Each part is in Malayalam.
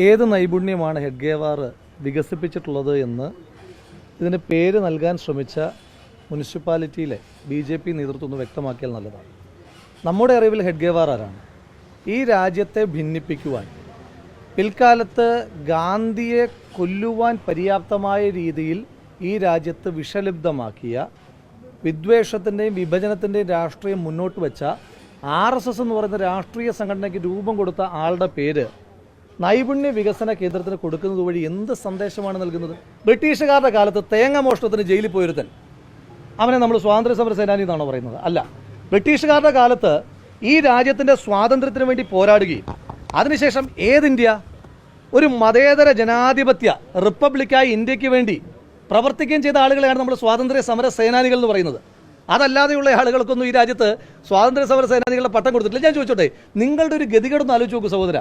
ഏത് നൈപുണ്യമാണ് ഹെഡ്ഗേവാർ വികസിപ്പിച്ചിട്ടുള്ളത് എന്ന് ഇതിന് പേര് നൽകാൻ ശ്രമിച്ച മുനിസിപ്പാലിറ്റിയിലെ ബി ജെ പി നേതൃത്വം ഒന്ന് വ്യക്തമാക്കിയാൽ നല്ലതാണ്. നമ്മുടെ അറിവിൽ ഹെഡ്ഗേവാർ ആരാണ്? ഈ രാജ്യത്തെ ഭിന്നിപ്പിക്കുവാൻ പിൽക്കാലത്ത് ഗാന്ധിയെ കൊല്ലുവാൻ പര്യാപ്തമായ രീതിയിൽ ഈ രാജ്യത്ത് വിഷലിപ്തമാക്കിയ വിദ്വേഷത്തിന്റെയും വിഭജനത്തിന്റെയും രാഷ്ട്രീയം മുന്നോട്ട് വെച്ച ആർ എസ് എസ് എന്ന് പറയുന്ന രാഷ്ട്രീയ സംഘടനയ്ക്ക് രൂപം കൊടുത്ത ആളുടെ പേര് നൈപുണ്യ വികസന കേന്ദ്രത്തിന് കൊടുക്കുന്നത് വഴി എന്ത് സന്ദേശമാണ് നൽകുന്നത്? ബ്രിട്ടീഷുകാരുടെ കാലത്ത് തേങ്ങ മോഷണത്തിന് ജയിലിൽ പോയിരുത്തൻ. അവനെ നമ്മൾ സ്വാതന്ത്ര്യ സമര സേനാനി എന്നാണോ പറയുന്നത്. അല്ല ബ്രിട്ടീഷുകാരുടെ കാലത്ത് ഈ രാജ്യത്തിന്റെ സ്വാതന്ത്ര്യത്തിന് വേണ്ടി പോരാടുകയും അതിനുശേഷം ഏത് ഇന്ത്യ? ഒരു മതേതര ജനാധിപത്യ റിപ്പബ്ലിക്കായി ഇന്ത്യയ്ക്ക് വേണ്ടി പ്രവർത്തിക്കുകയും ചെയ്ത ആളുകളെയാണ് നമ്മൾ സ്വാതന്ത്ര്യ സമര സേനാനികൾ എന്ന് പറയുന്നത്. അതല്ലാതെയുള്ള ആളുകൾക്കൊന്നും ഈ രാജ്യത്ത് സ്വാതന്ത്ര്യ സമര സേനാനികളുടെ പട്ടം കൊടുത്തിട്ടില്ല. ഞാൻ ചോദിച്ചോട്ടെ നിങ്ങളുടെ ഒരു ഗതികേടൊന്ന് ആലോചിച്ച് നോക്കൂ സഹോദര.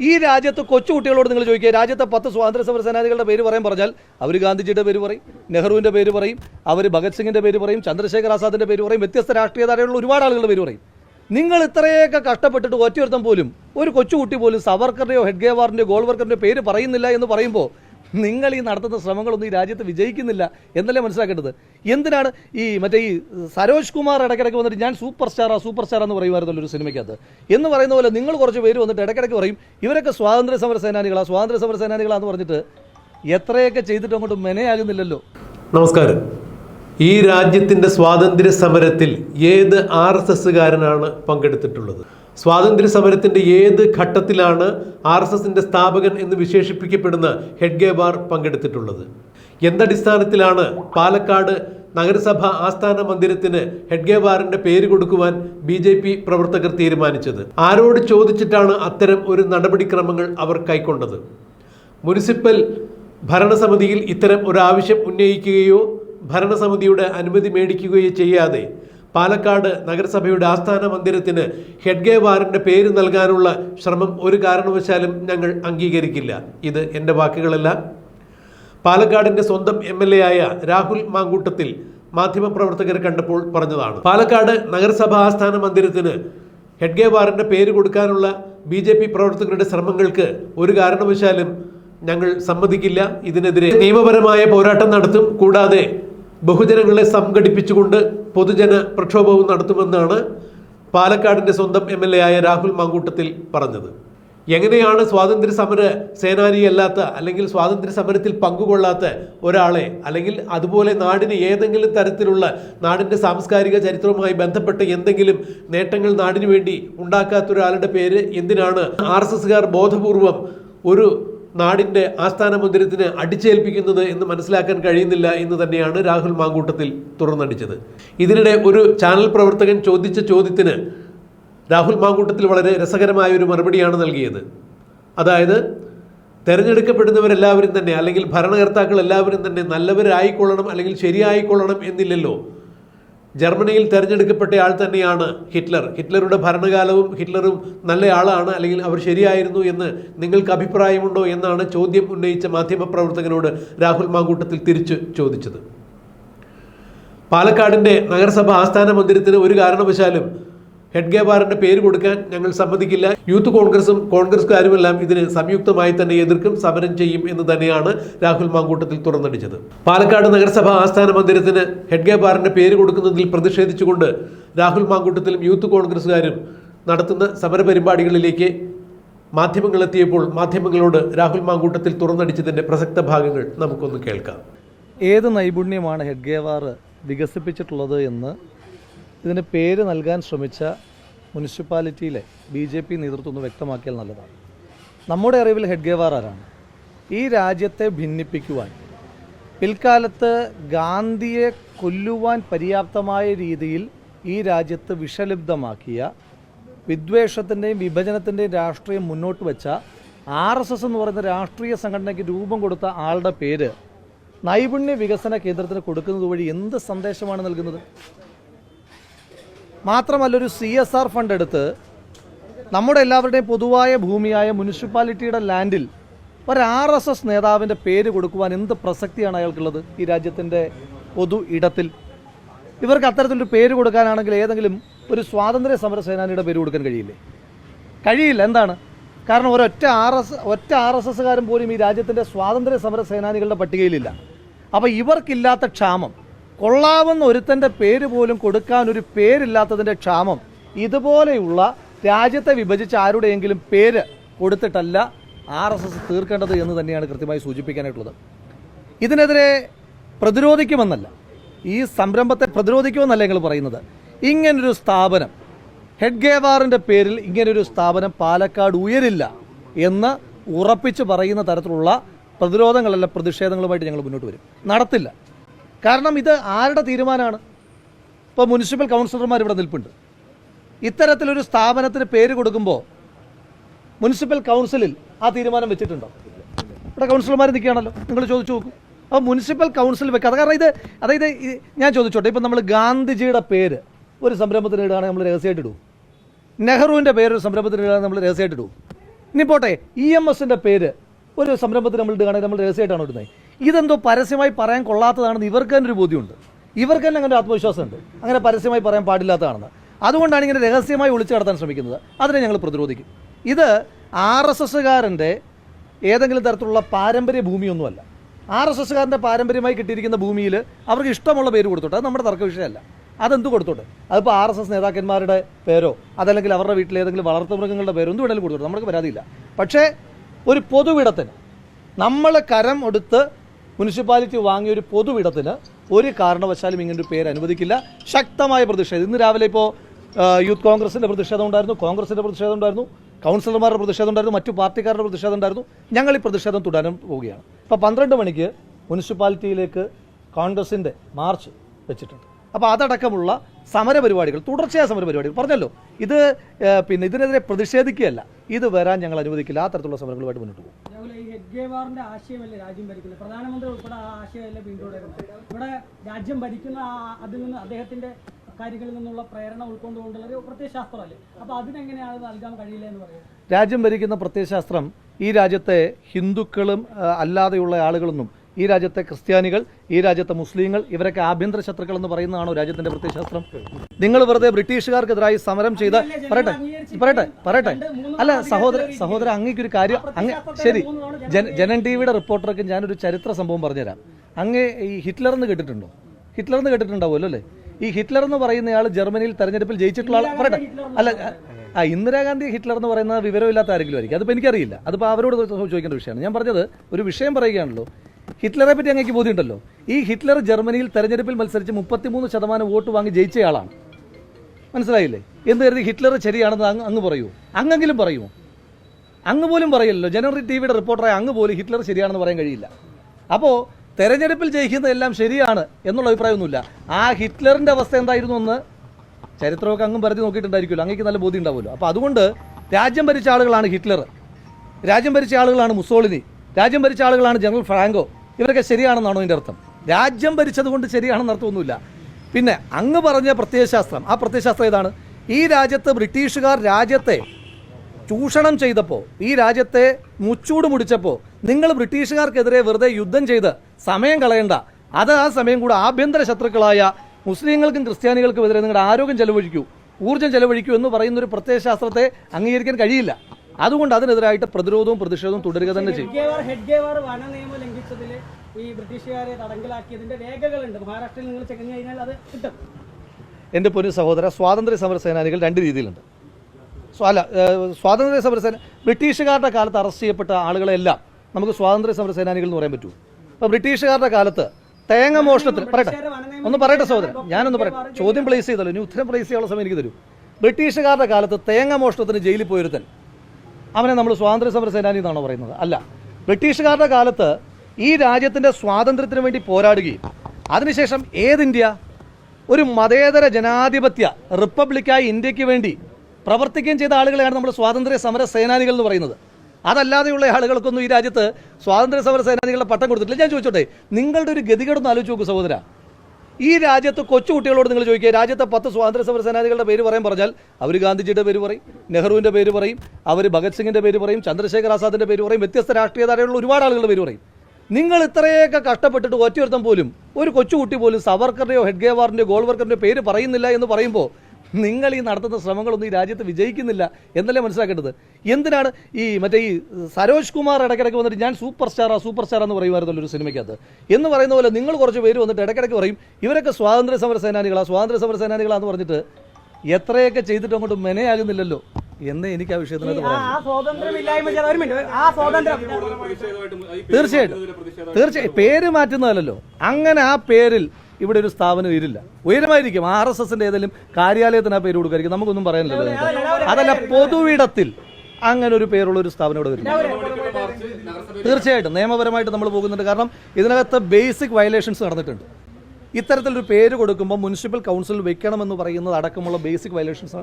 ഈ രാജ്യത്ത് കൊച്ചുകുട്ടികളോട് നിങ്ങൾ ചോദിക്കുക രാജ്യത്തെ പത്ത് സ്വാതന്ത്ര്യ സമര സേനാനികളുടെ പേര് പറയാൻ പറഞ്ഞാൽ അവർ ഗാന്ധിജിയുടെ പേര് പറയും നെഹ്റുവിന്റെ പേര് പറയും അവർ ഭഗത് സിംഗിന്റെ പേര് പറയും ചന്ദ്രശേഖർ ആസാദിന്റെ പേര് പറയും വ്യത്യസ്ത രാഷ്ട്രീയധാരയുള്ള ഒരുപാട് ആളുകളുടെ പേര് പറയും. നിങ്ങൾ ഇത്രയൊക്കെ കഷ്ടപ്പെട്ടിട്ട് ഒറ്റയൊരുത്തം പോലും ഒരു കൊച്ചുകുട്ടി പോലും സവർക്കറിന്റെയോ ഹെഡ്ഗേവാറിന്റെയോ ഗോൾവർക്കറിന്റെയോ പേര് പറയുന്നില്ല എന്ന് പറയുമ്പോൾ നിങ്ങൾ ഈ നടത്തുന്ന ശ്രമങ്ങളൊന്നും ഈ രാജ്യത്ത് വിജയിക്കുന്നില്ല എന്നല്ലേ മനസ്സിലാക്കേണ്ടത്? എന്തിനാണ് ഈ മറ്റേ ഈ സരോജ് കുമാർ ഇടയ്ക്കിടയ്ക്ക് വന്നിട്ട് ഞാൻ സൂപ്പർ സ്റ്റാറാ സൂപ്പർ സ്റ്റാർ എന്ന് പറയുമായിരുന്നല്ലോ ഒരു സിനിമയ്ക്കകത്ത്. എന്ന് പറയുന്ന പോലെ നിങ്ങൾ കുറച്ച് പേര് വന്നിട്ട് ഇടയ്ക്കിടയ്ക്ക് പറയും ഇവരൊക്കെ സ്വാതന്ത്ര്യ സമര സേനാനികളാ സ്വാതന്ത്ര്യ സമര സേനാനികളാന്ന് പറഞ്ഞിട്ട് എത്രയൊക്കെ ചെയ്തിട്ട് അങ്ങോട്ട് മെനയാകുന്നില്ലല്ലോ. നമസ്കാരം. ഈ രാജ്യത്തിന്റെ സ്വാതന്ത്ര്യ സമരത്തിൽ ഏത് ആർ എസ് എസ്സുകാരനാണ് പങ്കെടുത്തിട്ടുള്ളത്? സ്വാതന്ത്ര്യ സമരത്തിന്റെ ഏത് ഘട്ടത്തിലാണ് ആർ എസ് എസിന്റെ സ്ഥാപകൻ എന്ന് വിശേഷിപ്പിക്കപ്പെടുന്ന ഹെഡ്ഗേബാർ പങ്കെടുത്തിട്ടുള്ളത്? എന്തടിസ്ഥാനത്തിലാണ് പാലക്കാട് നഗരസഭ ആസ്ഥാന മന്ദിരത്തിന് ഹെഡ്ഗേബാറിന്റെ പേര് കൊടുക്കുവാൻ ബി ജെ പി പ്രവർത്തകർ തീരുമാനിച്ചത്? ആരോട് ചോദിച്ചിട്ടാണ് അത്തരം ഒരു നടപടിക്രമങ്ങൾ അവർ കൈക്കൊണ്ടത്? മുനിസിപ്പൽ ഭരണസമിതിയിൽ ഇത്തരം ഒരു ആവശ്യം ഉന്നയിക്കുകയോ ഭരണസമിതിയുടെ അനുമതി മേടിക്കുകയോ ചെയ്യാതെ പാലക്കാട് നഗരസഭയുടെ ആസ്ഥാന മന്ദിരത്തിന് ഹെഡ്ഗേവാറിന്റെ പേര് നൽകാനുള്ള ശ്രമം ഒരു കാരണവശാലും ഞങ്ങൾ അംഗീകരിക്കില്ല. ഇത് എന്റെ വാക്കുകളല്ല. പാലക്കാടിന്റെ സ്വന്തം എം എൽ എ ആയ രാഹുൽ മാങ്കൂട്ടത്തിൽ മാധ്യമപ്രവർത്തകർ കണ്ടപ്പോൾ പറഞ്ഞതാണ്. പാലക്കാട് നഗരസഭ ആസ്ഥാന മന്ദിരത്തിന് ഹെഡ്ഗേവാറിന്റെ പേര് കൊടുക്കാനുള്ള ബി ജെ പി പ്രവർത്തകരുടെ ശ്രമങ്ങൾക്ക് ഒരു കാരണവശാലും ഞങ്ങൾ സമ്മതിക്കില്ല. ഇതിനെതിരെ നിയമപരമായ പോരാട്ടം നടത്തും. കൂടാതെ ബഹുജനങ്ങളെ സംഘടിപ്പിച്ചുകൊണ്ട് പൊതുജന പ്രക്ഷോഭവും നടത്തുമെന്നാണ് പാലക്കാടിന്റെ സ്വന്തം എം എൽ എ ആയ രാഹുൽ മാങ്കൂട്ടത്തിൽ പറഞ്ഞത്. എങ്ങനെയാണ് സ്വാതന്ത്ര്യ സമര സേനാനിയല്ലാത്ത അല്ലെങ്കിൽ സ്വാതന്ത്ര്യ സമരത്തിൽ പങ്കുകൊള്ളാത്ത ഒരാളെ അല്ലെങ്കിൽ അതുപോലെ നാടിന് ഏതെങ്കിലും തരത്തിലുള്ള നാടിന്റെ സാംസ്കാരിക ചരിത്രവുമായി ബന്ധപ്പെട്ട എന്തെങ്കിലും നേട്ടങ്ങൾ നാടിനു വേണ്ടി ഉണ്ടാക്കാത്ത ഒരാളുടെ പേര് എന്തിനാണ് ആർ എസ് ബോധപൂർവം ഒരു നാടിന്റെ ആസ്ഥാന മന്ദിരത്തിന് അടിച്ചേൽപ്പിക്കുന്നത് എന്ന് മനസ്സിലാക്കാൻ കഴിയുന്നില്ല എന്ന് തന്നെയാണ് രാഹുൽ മാങ്കൂട്ടത്തിൽ തുറന്നടിച്ചത്. ഇതിനിടെ ഒരു ചാനൽ പ്രവർത്തകൻ ചോദിച്ച ചോദ്യത്തിന് രാഹുൽ മാങ്കൂട്ടത്തിൽ വളരെ രസകരമായ ഒരു മറുപടിയാണ് നൽകിയത്. അതായത് തെരഞ്ഞെടുക്കപ്പെടുന്നവരെല്ലാവരും തന്നെ അല്ലെങ്കിൽ ഭരണകർത്താക്കൾ എല്ലാവരും തന്നെ നല്ലവരായിക്കൊള്ളണം അല്ലെങ്കിൽ ശരിയായിക്കൊള്ളണം എന്നില്ലല്ലോ ജർമ്മനിയിൽ തിരഞ്ഞെടുക്കപ്പെട്ട ആൾ തന്നെയാണ് ഹിറ്റ്ലർ. ഹിറ്റ്ലറുടെ ഭരണകാലവും ഹിറ്റ്ലറും നല്ല ആളാണ് അല്ലെങ്കിൽ അവർ ശരിയായിരുന്നു എന്ന് നിങ്ങൾക്ക് അഭിപ്രായമുണ്ടോ എന്നാണ് ചോദ്യം ഉന്നയിച്ച മാധ്യമപ്രവർത്തകനോട് രാഹുൽ മാങ്കൂട്ടത്തിൽ തിരിച്ചു ചോദിച്ചത്. പാലക്കാടിന്റെ നഗരസഭ ആസ്ഥാന മന്ദിരത്തിന് ഒരു കാരണവശാലും ഹെഡ്ഗേവാറിന്റെ പേര് കൊടുക്കാൻ ഞങ്ങൾ സമ്മതിക്കില്ല. യൂത്ത് കോൺഗ്രസും കോൺഗ്രസ്സുകാരുമെല്ലാം ഇതിന് സംയുക്തമായി തന്നെ എതിർക്കും സമരം ചെയ്യും എന്ന് തന്നെയാണ് രാഹുൽ മാങ്കൂട്ടത്തിൽ തുറന്നടിച്ചത്. പാലക്കാട് നഗരസഭാ ആസ്ഥാന മന്ദിരത്തിന് ഹെഡ്ഗേവാറിന്റെ പേര് കൊടുക്കുന്നതിൽ പ്രതിഷേധിച്ചുകൊണ്ട് രാഹുൽ മാങ്കൂട്ടത്തിലും യൂത്ത് കോൺഗ്രസ്സുകാരും നടത്തുന്ന സമരപരിപാടികളിലേക്ക് മാധ്യമങ്ങളെത്തിയപ്പോൾ മാധ്യമങ്ങളോട് രാഹുൽ മാങ്കൂട്ടത്തിൽ തുറന്നടിച്ചതിന്റെ പ്രസക്ത ഭാഗങ്ങൾ നമുക്കൊന്ന് കേൾക്കാം. ഏത് നൈപുണ്യമാണ് ഹെഡ്ഗേവാർ വികസിപ്പിച്ചിട്ടുള്ളത് എന്ന് ഇതിന് പേര് നൽകാൻ ശ്രമിച്ച മുനിസിപ്പാലിറ്റിയിലെ ബി ജെ പി നേതൃത്വം ഒന്ന് വ്യക്തമാക്കിയാൽ നല്ലതാണ്. നമ്മുടെ അറിവിൽ ഹെഡ്ഗേവാർ ആരാണ്? ഈ രാജ്യത്തെ ഭിന്നിപ്പിക്കുവാൻ പിൽക്കാലത്ത് ഗാന്ധിയെ കൊല്ലുവാൻ പര്യാപ്തമായ രീതിയിൽ ഈ രാജ്യത്ത് വിഷലിപ്തമാക്കിയ വിദ്വേഷത്തിന്റെയും വിഭജനത്തിന്റെയും രാഷ്ട്രീയം മുന്നോട്ട് വെച്ച ആർ എസ് എസ് എന്ന് പറയുന്ന രാഷ്ട്രീയ സംഘടനയ്ക്ക് രൂപം കൊടുത്ത ആളുടെ പേര് നൈപുണ്യ വികസന കേന്ദ്രത്തിന് കൊടുക്കുന്നത് വഴി എന്ത് സന്ദേശമാണ് നൽകുന്നത്? മാത്രമല്ല ഒരു സി എസ് ആർ ഫണ്ട് എടുത്ത് നമ്മുടെ എല്ലാവരുടെയും പൊതുവായ ഭൂമിയായ മുനിസിപ്പാലിറ്റിയുടെ ലാൻഡിൽ ഒരു ആർ എസ് എസ് നേതാവിന്റെ പേര് കൊടുക്കുവാൻ എന്ത് പ്രസക്തിയാണ് അയാൾക്കുള്ളത് ഈ രാജ്യത്തിന്റെ പൊതു ഇടത്തിൽ? ഇവർക്ക് അത്തരത്തിലൊരു പേര് കൊടുക്കാനാണെങ്കിൽ ഏതെങ്കിലും ഒരു സ്വാതന്ത്ര്യ സമര സേനാനിയുടെ പേര് കൊടുക്കാൻ കഴിയില്ലേ? കഴിയില്ല. എന്താണ്? കാരണം ഒരൊറ്റ ആർ എസ് ഒറ്റ ആർ എസ് എസ്സുകാരും പോലും ഈ രാജ്യത്തിന്റെ സ്വാതന്ത്ര്യ സമര സേനാനികളുടെ പട്ടികയിലില്ല. അപ്പോൾ ഇവർക്കില്ലാത്ത ക്ഷാമം കൊള്ളാവുന്ന ഒരുത്തന്റെ പേര് പോലും കൊടുക്കാൻ ഒരു പേരില്ലാത്തതിന്റെ ക്ഷാമം ഇതുപോലെയുള്ള രാജ്യത്തെ വിഭജിച്ച് ആരുടെയെങ്കിലും പേര് കൊടുത്തിട്ടല്ല ആർ എസ് എസ് തീർക്കേണ്ടത് എന്ന് തന്നെയാണ് കൃത്യമായി സൂചിപ്പിക്കാനായിട്ടുള്ളത്. ഇതിനെതിരെ പ്രതിരോധിക്കുമെന്നല്ല ഈ സംരംഭത്തെ പ്രതിരോധിക്കുമെന്നല്ല ഞങ്ങൾ പറയുന്നത്. ഇങ്ങനൊരു സ്ഥാപനം ഹെഡ് ഗേവാറിന്റെ പേരിൽ ഇങ്ങനൊരു സ്ഥാപനം പാലക്കാട് ഉയരില്ല എന്ന് ഉറപ്പിച്ച് പറയുന്ന തരത്തിലുള്ള പ്രതിരോധങ്ങളല്ല പ്രതിഷേധങ്ങളുമായിട്ട് ഞങ്ങൾ മുന്നോട്ട് വരും. നടത്തില്ല. കാരണം ഇത് ആരുടെ തീരുമാനമാണ്? ഇപ്പോൾ മുനിസിപ്പൽ കൗൺസിലർമാർ ഇവിടെ നിൽപ്പുണ്ട്. ഇത്തരത്തിലൊരു സ്ഥാപനത്തിന് പേര് കൊടുക്കുമ്പോൾ മുനിസിപ്പൽ കൗൺസിലിൽ ആ തീരുമാനം വെച്ചിട്ടുണ്ടോ? ഇവിടെ കൗൺസിലർമാർ നിൽക്കുകയാണല്ലോ. നിങ്ങൾ ചോദിച്ചു നോക്കൂ. അപ്പോൾ മുനിസിപ്പൽ കൗൺസിൽ വെക്കാതെ കാരണം ഇത് അതായത് ഞാൻ ചോദിച്ചോട്ടെ ഇപ്പം നമ്മൾ ഗാന്ധിജിയുടെ പേര് ഒരു സംരംഭത്തിന് ഇടുകയാണെങ്കിൽ നമ്മൾ രഹസ്യമായിട്ട് ഇടും. നെഹ്റുവിന്റെ പേര് ഒരു സംരംഭത്തിന് ഇടുകയാണെങ്കിൽ നമ്മൾ രഹസ്യമായിട്ട് ഇടും. ഇനി പോട്ടെ ഇ എം എസിന്റെ പേര് ഒരു സംരംഭത്തിന് നമ്മൾ ഇടുകയാണെങ്കിൽ നമ്മൾ രഹസ്യമായിട്ടാണ് ഇടുന്നത്? ഇതെന്തോ പരസ്യമായി പറയാൻ കൊള്ളാത്തതാണെന്ന് ഇവർക്ക് തന്നെ ഒരു ബോധ്യമുണ്ട്. ഇവർക്ക് തന്നെ അങ്ങനെ ആത്മവിശ്വാസമുണ്ട്. അങ്ങനെ പരസ്യമായി പറയാൻ പാടില്ലാത്തതാണെന്ന്. അതുകൊണ്ടാണ് ഇങ്ങനെ രഹസ്യമായി ഒളിച്ചു കടത്താൻ ശ്രമിക്കുന്നത്. അതിനെ ഞങ്ങൾ പ്രതിരോധിക്കും. ഇത് ആർ എസ് എസ്സുകാരന്റെ ഏതെങ്കിലും തരത്തിലുള്ള പാരമ്പര്യ ഭൂമിയൊന്നുമല്ല. ആർ എസ് എസ്സുകാരന്റെ പാരമ്പര്യമായി കിട്ടിയിരിക്കുന്ന ഭൂമിയിൽ അവർക്ക് ഇഷ്ടമുള്ള പേര് കൊടുത്തോട്ടെ. അത് നമ്മുടെ തർക്ക വിഷയമല്ല അതെന്ത് കൊടുത്തോട്ടെ? അതിപ്പോൾ ആർ എസ് എസ് നേതാക്കന്മാരുടെ പേരോ അതല്ലെങ്കിൽ അവരുടെ വീട്ടിലെ ഏതെങ്കിലും വളർത്തു മൃഗങ്ങളുടെ പേരോ എന്ത് വേണമെങ്കിലും കൊടുത്തോട്ടെ. നമുക്ക് പരാതിയില്ല. പക്ഷേ ഒരു പൊതുവിടത്തിന് നമ്മൾ കരം എടുത്ത് മുനിസിപ്പാലിറ്റി വാങ്ങിയ ഒരു പൊതുവിടത്തിന് ഒരു കാരണവശാലും ഇങ്ങനൊരു പേര് അനുവദിക്കില്ല. ശക്തമായ പ്രതിഷേധം. ഇന്ന് രാവിലെ ഇപ്പോൾ യൂത്ത് കോൺഗ്രസിന്റെ പ്രതിഷേധം ഉണ്ടായിരുന്നു കോൺഗ്രസിന്റെ പ്രതിഷേധം ഉണ്ടായിരുന്നു കൗൺസിലർമാരുടെ പ്രതിഷേധം ഉണ്ടായിരുന്നു മറ്റു പാർട്ടിക്കാരുടെ പ്രതിഷേധം ഉണ്ടായിരുന്നു. ഞങ്ങൾ ഈ പ്രതിഷേധം തുടരാൻ പോവുകയാണ്. ഇപ്പോൾ പന്ത്രണ്ട് മണിക്ക് മുനിസിപ്പാലിറ്റിയിലേക്ക് കോൺഗ്രസിന്റെ മാർച്ച് വെച്ചിട്ടുണ്ട്. അപ്പോൾ അതടക്കമുള്ള സമരപരിപാടികൾ തുടർച്ചയായ സമരപരിപാടികൾ. പറഞ്ഞല്ലോ ഇത് പിന്നെ ഇതിനെതിരെ പ്രതിഷേധിക്കുകയല്ല. ഇത് വരാൻ ഞങ്ങൾ അനുവദിക്കില്ല. ആ തരത്തിലുള്ള സമരങ്ങളുമായിട്ട് മുന്നോട്ട് പോകും. ഹെഡ്ഗേവാറിന്റെ ആശയമല്ലേ രാജ്യം ഭരിക്കുന്നത്? പ്രധാനമന്ത്രി ഉൾപ്പെടെ ആ ആശയമല്ലേ പിന്തുടരുന്നത്? ഇവിടെ രാജ്യം ഭരിക്കുന്ന അതിൽ നിന്ന് അദ്ദേഹത്തിന്റെ കാര്യങ്ങളിൽ നിന്നുള്ള പ്രേരണ ഉൾക്കൊണ്ടുകൊണ്ടുള്ള ഒരു പ്രത്യയശാസ്ത്രമല്ലേ? അപ്പൊ അതിനെങ്ങനെയാണ് നൽകാൻ കഴിയില്ല എന്ന് പറയുന്നത്? രാജ്യം ഭരിക്കുന്ന പ്രത്യയശാസ്ത്രം ഈ രാജ്യത്തെ ഹിന്ദുക്കളും അല്ലാതെയുള്ള ആളുകളൊന്നും ഈ രാജ്യത്തെ ക്രിസ്ത്യാനികൾ ഈ രാജ്യത്തെ മുസ്ലിങ്ങൾ ഇവരൊക്കെ ആഭ്യന്തര ശത്രുക്കൾ എന്ന് പറയുന്നതാണോ രാജ്യത്തിന്റെ പ്രത്യയശാസ്ത്രം നിങ്ങൾ വെറുതെ ബ്രിട്ടീഷുകാർക്കെതിരായി സമരം ചെയ്ത പറയട്ടെ പറയട്ടെ പറയട്ടെ. അല്ല സഹോദര സഹോദര അങ്ങേക്കൊരു കാര്യം അങ്ങ് ശരി ജന ജനൻ ടി വിയുടെ റിപ്പോർട്ടർക്ക് ഞാനൊരു ചരിത്ര സംഭവം പറഞ്ഞുതരാം. അങ്ങേ ഈ ഹിറ്റ്ലർ എന്ന് കേട്ടിട്ടുണ്ടോ? ഹിറ്റ്ലർ എന്ന് കേട്ടിട്ടുണ്ടാവുമല്ലോ അല്ലേ? ഈ ഹിറ്റ്ലർ എന്ന് പറയുന്നയാൾ ജർമ്മനിയിൽ തെരഞ്ഞെടുപ്പിൽ ജയിച്ചിട്ടുള്ള ആൾ പറയട്ടെ. അല്ല ആ ഇന്ദിരാഗാന്ധി ഹിറ്റ്ലർ എന്ന് പറയുന്ന വിവരമില്ലാത്ത ആരെങ്കിലും ആയിരിക്കും. അതിപ്പോൾ എനിക്കറിയില്ല. അതിപ്പോൾ അവരോട് ചോദിക്കേണ്ട വിഷയമാണ്. ഞാൻ പറഞ്ഞത് ഒരു വിഷയം പറയുകയാണല്ലോ. ഹിറ്റ്ലറെ പറ്റി അങ്ങേക്ക് ബോധ്യമുണ്ടല്ലോ. ഈ ഹിറ്റ്ലർ ജർമ്മനിയിൽ തെരഞ്ഞെടുപ്പിൽ മത്സരിച്ച് മുപ്പത്തിമൂന്ന് ശതമാനം വോട്ട് വാങ്ങി ജയിച്ചയാളാണ്. മനസ്സിലായില്ലേ? എന്ന് കരുതി ഹിറ്റ്ലർ ശരിയാണെന്ന് അങ്ങ് അങ്ങ് പറയൂ. അങ്ങെങ്കിലും പറയുമോ അങ്ങ് പോലും പറയില്ലല്ലോ. ജനറൽ ടി വിയുടെ റിപ്പോർട്ടറായ അങ്ങ് പോലും ഹിറ്റ്ലർ ശരിയാണെന്ന് പറയാൻ കഴിയില്ല. അപ്പോൾ തെരഞ്ഞെടുപ്പിൽ ജയിക്കുന്നതെല്ലാം ശരിയാണ് എന്നുള്ള അഭിപ്രായമൊന്നുമില്ല. ആ ഹിറ്റ്ലറിന്റെ അവസ്ഥ എന്തായിരുന്നു എന്ന് ചരിത്രമൊക്കെ അങ്ങും പറഞ്ഞു നോക്കിയിട്ടുണ്ടായിരിക്കുമല്ലോ. അങ്ങേക്ക് നല്ല ബോധ്യം ഉണ്ടാവുമല്ലോ. അപ്പോൾ അതുകൊണ്ട് രാജ്യം ഭരിച്ച ആളുകളാണ് ഹിറ്റ്ലർ. രാജ്യം ഭരിച്ച ആളുകളാണ് മുസോളിനി. രാജ്യം ഭരിച്ച ആളുകളാണ് ജനറൽ ഫ്രാങ്കോ. ഇവരൊക്കെ ശരിയാണെന്നാണോ ഇതിന്റെ അർത്ഥം? രാജ്യം ഭരിച്ചത് കൊണ്ട് ശരിയാണെന്ന് അർത്ഥമൊന്നുമില്ല. പിന്നെ അങ്ങ് പറഞ്ഞ പ്രത്യയശാസ്ത്രം ആ പ്രത്യയശാസ്ത്രം ഏതാണ്? ഈ രാജ്യത്ത് ബ്രിട്ടീഷുകാർ രാജ്യത്തെ ചൂഷണം ചെയ്തപ്പോൾ ഈ രാജ്യത്തെ മുച്ചൂട് മുടിച്ചപ്പോൾ നിങ്ങൾ ബ്രിട്ടീഷുകാർക്കെതിരെ വെറുതെ യുദ്ധം ചെയ്ത് സമയം കളയണ്ട. അത് ആ സമയം കൂടെ ആഭ്യന്തര ശത്രുക്കളായ മുസ്ലിങ്ങൾക്കും ക്രിസ്ത്യാനികൾക്കും എതിരെ നിങ്ങളുടെ ആരോഗ്യം ചെലവഴിക്കൂ ഊർജം ചെലവഴിക്കൂ എന്ന് പറയുന്ന ഒരു പ്രത്യയശാസ്ത്രത്തെ അംഗീകരിക്കാൻ കഴിയില്ല. അതുകൊണ്ട് അതിനെതിരായിട്ട് പ്രതിരോധവും പ്രതിഷേധവും തുടരുക തന്നെ ചെയ്യും. എന്റെ വന നിയമം ലംഘിച്ചതിൽ ഈ ബ്രിട്ടീഷുകാരെ തടങ്കലാക്കിയതിന്റെ രേഖകളുണ്ട്. മഹാരാഷ്ട്രയിൽ നിങ്ങൾ കഴിഞ്ഞാൽ അത് കിട്ടും. എന്റെ പൊന്നു സഹോദര സ്വാതന്ത്ര്യ സമര സേനാനികൾ രണ്ട് രീതിയിലുണ്ട്. അല്ല സ്വാതന്ത്ര്യ സമര സേന ബ്രിട്ടീഷുകാരുടെ കാലത്ത് അറസ്റ്റ് ചെയ്യപ്പെട്ട ആളുകളെല്ലാം നമുക്ക് സ്വാതന്ത്ര്യ സമര സേനാനികൾ എന്ന് പറയാൻ പറ്റൂ. അപ്പോൾ ബ്രിട്ടീഷുകാരുടെ കാലത്ത് തേങ്ങ മോഷണത്തിൽ പറയട്ടെ ഒന്ന് പറയട്ടെ സഹോദരൻ ഞാനൊന്ന് പറയട്ടെ ചോദ്യം പ്ലേസ് ചെയ്തല്ലോ ഇനി ഉത്തരം പ്ലേസ് ചെയ്യാനുള്ള സമയം എനിക്ക് തരൂ. ബ്രിട്ടീഷുകാരുടെ കാലത്ത് തേങ്ങ മോഷണത്തിന് ജയിലിൽ പോയൊരുത്തൻ അവനെ നമ്മൾ സ്വാതന്ത്ര്യ സമര സേനാനി എന്നാണോ പറയുന്നത്. അല്ല ബ്രിട്ടീഷുകാരുടെ കാലത്ത് ഈ രാജ്യത്തിന്റെ സ്വാതന്ത്ര്യത്തിന് വേണ്ടി പോരാടുകയും അതിനുശേഷം ഏത് ഇന്ത്യ? ഒരു മതേതര ജനാധിപത്യ റിപ്പബ്ലിക്കായി ഇന്ത്യയ്ക്ക് വേണ്ടി പ്രവർത്തിക്കുകയും ചെയ്ത ആളുകളെയാണ് നമ്മൾ സ്വാതന്ത്ര്യ സമര സേനാനികൾ എന്ന് പറയുന്നത്. അതല്ലാതെയുള്ള ആളുകൾക്കൊന്നും ഈ രാജ്യത്ത് സ്വാതന്ത്ര്യ സമര സേനാനികളുടെ പട്ടം കൊടുത്തിട്ടില്ല. ഞാൻ ചോദിച്ചോട്ടെ നിങ്ങളുടെ ഒരു ഗതികേടൊന്ന് ആലോചിച്ച് നോക്കൂ സഹോദര. ഈ രാജ്യത്ത് കൊച്ചുകുട്ടികളോട് നിങ്ങൾ ചോദിക്കുക രാജ്യത്തെ പത്ത് സ്വാതന്ത്ര്യ സമര സേനാനികളുടെ പേര് പറയാൻ പറഞ്ഞാൽ അവർ ഗാന്ധിജിയുടെ പേര് പറയും നെഹ്റുവിന്റെ പേര് പറയും അവർ ഭഗത് സിംഗിന്റെ പേര് പറയും ചന്ദ്രശേഖർ ആസാദിന്റെ പേര് പറയും വ്യത്യസ്ത രാഷ്ട്രീയധാരയുള്ള ഒരുപാട് ആളുകളുടെ പേര് പറയും. നിങ്ങൾ ഇത്രയൊക്കെ കഷ്ടപ്പെട്ടിട്ട് ഒറ്റയൊരുത്തം പോലും ഒരു കൊച്ചുകുട്ടി പോലും സവർക്കറിന്റെയോ ഹെഡ്ഗേവാറിന്റെയോ ഗോൾവർക്കറിന്റെയോ പേര് പറയുന്നില്ല എന്ന് പറയുമ്പോൾ നിങ്ങൾ ഈ നടത്തുന്ന ശ്രമങ്ങളൊന്നും ഈ രാജ്യത്ത് വിജയിക്കുന്നില്ല എന്നല്ലേ മനസ്സിലാക്കേണ്ടത്? എന്തിനാണ് ഈ മറ്റേ ഈ സരോജ് കുമാർ ഇടയ്ക്കിടയ്ക്ക് വന്നിട്ട് ഞാൻ സൂപ്പർ സ്റ്റാറാ സൂപ്പർ സ്റ്റാർ എന്ന് പറയുമായിരുന്നല്ലോ ഒരു സിനിമയ്ക്കകത്ത്. എന്ന് പറയുന്ന പോലെ നിങ്ങൾ കുറച്ച് പേര് വന്നിട്ട് ഇടയ്ക്കിടയ്ക്ക് പറയും ഇവരൊക്കെ സ്വാതന്ത്ര്യ സമര സേനാനികളാ സ്വാതന്ത്ര്യ സമര സേനാനികളാന്ന് പറഞ്ഞിട്ട് എത്രയൊക്കെ ചെയ്തിട്ട് അങ്ങോട്ട് മെനയാകുന്നില്ലല്ലോ. എന്ന് എനിക്ക് ആ വിഷയത്തിനകത്ത് ആ പറയാം ആ സ്വാതന്ത്ര്യമില്ലായ്മ ചെയ്ത ഒരു മിനിറ്റ് ആ സ്വാതന്ത്ര്യം തീർച്ചയായിട്ടും. തീർച്ചയായും പേര് മാറ്റുന്നതല്ലോ അങ്ങനെ ആ പേരിൽ ഇവിടെ ഒരു സ്ഥാപനം ഇരില്ല ഉയരമായിരിക്കും. ആർ എസ് എസിന്റെ ഏതെങ്കിലും കാര്യാലയത്തിന് ആ പേര് കൊടുക്കായിരിക്കും നമുക്കൊന്നും പറയാനില്ല അതല്ല പൊതുവിടത്തിൽ അങ്ങനെ ഒരു പേരുള്ള ഒരു സ്ഥാപനം ഇവിടെ വരുന്നു തീർച്ചയായിട്ടും. നിയമപരമായിട്ട് നമ്മൾ പോകുന്നുണ്ട്. കാരണം ഇതിനകത്ത് ബേസിക് വയലേഷൻസ് നടന്നിട്ടുണ്ട്. ഇത്തരത്തിലൊരു പേര് കൊടുക്കുമ്പോൾ മുനിസിപ്പൽ കൗൺസിൽ വെക്കണമെന്ന് പറയുന്നത് അടക്കമുള്ള ബേസിക് വയലേഷൻസ്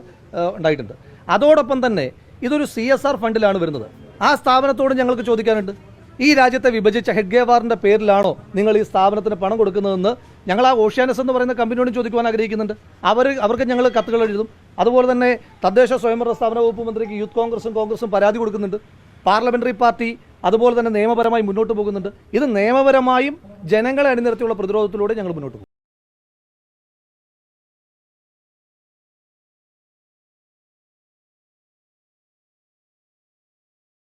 ഉണ്ടായിട്ടുണ്ട്. അതോടൊപ്പം തന്നെ ഇതൊരു സി എസ് ആർ ഫണ്ടിലാണ് വരുന്നത്. ആ സ്ഥാപനത്തോട് ഞങ്ങൾക്ക് ചോദിക്കാനുണ്ട്. ഈ രാജ്യത്തെ വിഭജിച്ച ഹെഡ്ഗേവാറിന്റെ പേരിലാണോ നിങ്ങൾ ഈ സ്ഥാപനത്തിന് പണം കൊടുക്കുന്നതെന്ന് ഞങ്ങൾ ആ ഓഷ്യാനസ് എന്ന് പറയുന്ന കമ്പനിയോടും ചോദിക്കുവാൻ ആഗ്രഹിക്കുന്നുണ്ട്. അവർ അവർക്ക് ഞങ്ങൾ കത്തുകൾ എഴുതും. അതുപോലെ തന്നെ തദ്ദേശ സ്വയംഭരണ സ്ഥാപന വകുപ്പ് മന്ത്രിക്ക് യൂത്ത് കോൺഗ്രസും കോൺഗ്രസും പരാതി കൊടുക്കുന്നുണ്ട്. പാർലമെന്ററി പാർട്ടി അതുപോലെ തന്നെ നിയമപരമായി മുന്നോട്ട് പോകുന്നുണ്ട്. ഇത് നിയമപരമായും ജനങ്ങളെ അണിനിരത്തിയുള്ള പ്രതിരോധത്തിലൂടെ ഞങ്ങൾ മുന്നോട്ട് പോകും.